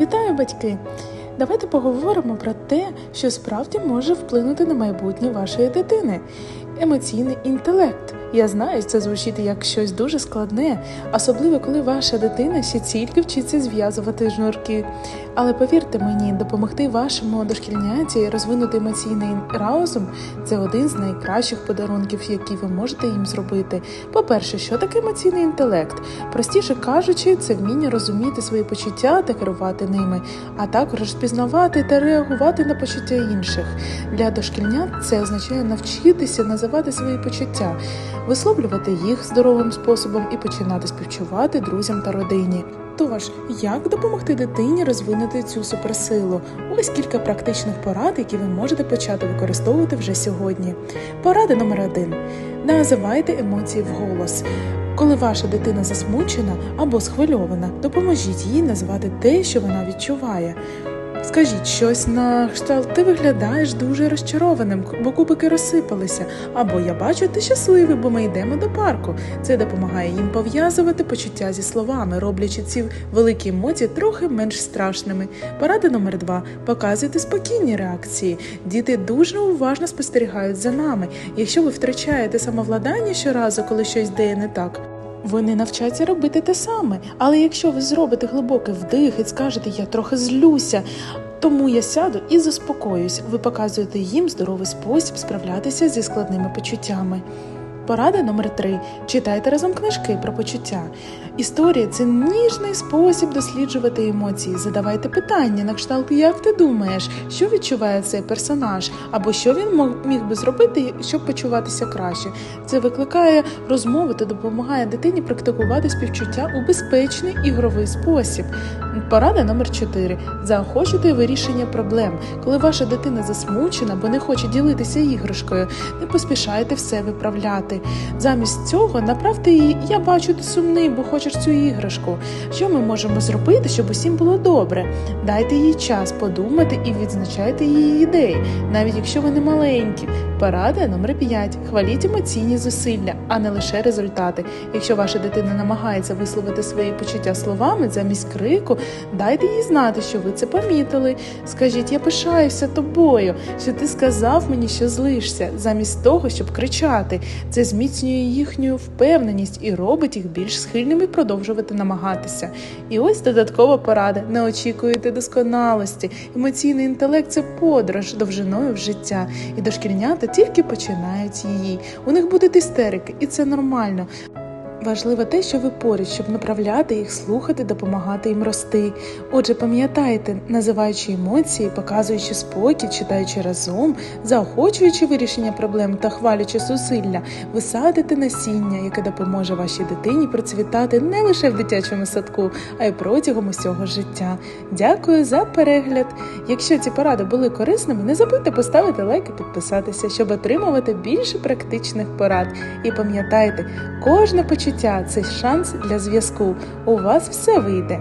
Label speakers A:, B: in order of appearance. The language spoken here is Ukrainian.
A: Вітаю, батьки! Давайте поговоримо про те, що справді може вплинути на майбутнє вашої дитини. Емоційний інтелект. Я знаю, це звучить як щось дуже складне, особливо коли ваша дитина ще тільки вчиться зв'язувати жнурки. Але повірте мені, допомогти вашому дошкільняті розвинути емоційний розум – це один з найкращих подарунків, які ви можете їм зробити. По-перше, що таке емоційний інтелект? Простіше кажучи, це вміння розуміти свої почуття та керувати ними, а також розпізнавати та реагувати на почуття інших. Для дошкільнят це означає навчитися називати свої почуття висловлювати їх здоровим способом і починати співчувати друзям та родині. Тож, як допомогти дитині розвинути цю суперсилу? Ось кілька практичних порад, які ви можете почати використовувати вже сьогодні. Порада номер один: називайте емоції вголос. Коли ваша дитина засмучена або схвильована, допоможіть їй назвати те, що вона відчуває. Скажіть щось на кшталт, ти виглядаєш дуже розчарованим, бо кубики розсипалися. Або я бачу, ти щасливий, бо ми йдемо до парку. Це допомагає їм пов'язувати почуття зі словами, роблячи ці великі емоції трохи менш страшними. Порада номер два: показуйте спокійні реакції. Діти дуже уважно спостерігають за нами. Якщо ви втрачаєте самовладання щоразу, коли щось йде не так. Вони навчаться робити те саме, але якщо ви зробите глибокий вдих і скажете Я трохи злюся, тому я сяду і заспокоюсь, ви показуєте їм здоровий спосіб справлятися зі складними почуттями. Порада номер 3 Читайте разом книжки про почуття. Історія це ніжний спосіб досліджувати емоції. Задавайте питання на кшталт, як ти думаєш, що відчуває цей персонаж, або що він міг би зробити, щоб почуватися краще. Це викликає розмову та допомагає дитині практикувати співчуття у безпечний ігровий спосіб. Порада номер 4 Заохочуйте вирішення проблем. Коли ваша дитина засмучена, бо не хоче ділитися іграшкою, не поспішайте все виправляти. Замість цього направте її, я бачу, ти сумний, бо хочеш цю іграшку. Що ми можемо зробити, щоб усім було добре? Дайте їй час подумати і відзначайте її ідеї, навіть якщо вони маленькі. Порада номер 5 Хваліть емоційні зусилля, а не лише результати. Якщо ваша дитина намагається висловити свої почуття словами замість крику, дайте їй знати, що ви це помітили. Скажіть, я пишаюся тобою, що ти сказав мені, що злишся, замість того, щоб кричати. Це зміцнює їхню впевненість і робить їх більш схильними продовжувати намагатися. І ось додаткова порада: не очікуйте досконалості. Емоційний інтелект це подорож довжиною в життя, і дошкільнята тільки починають її. У них будуть істерики, і це нормально. Важливо те, що ви поряд, щоб направляти їх, слухати, допомагати їм рости. Отже, пам'ятайте, називаючи емоції, показуючи спокій, читаючи разом, заохочуючи вирішення проблем та хвалячи зусилля, ви садите насіння, яке допоможе вашій дитині процвітати не лише в дитячому садку, а й протягом усього життя. Дякую за перегляд! Якщо ці поради були корисними, не забудьте поставити лайк і підписатися, щоб отримувати більше практичних порад. І пам'ятайте, кожне почуття почуття це шанс для зв'язку. У вас все вийде.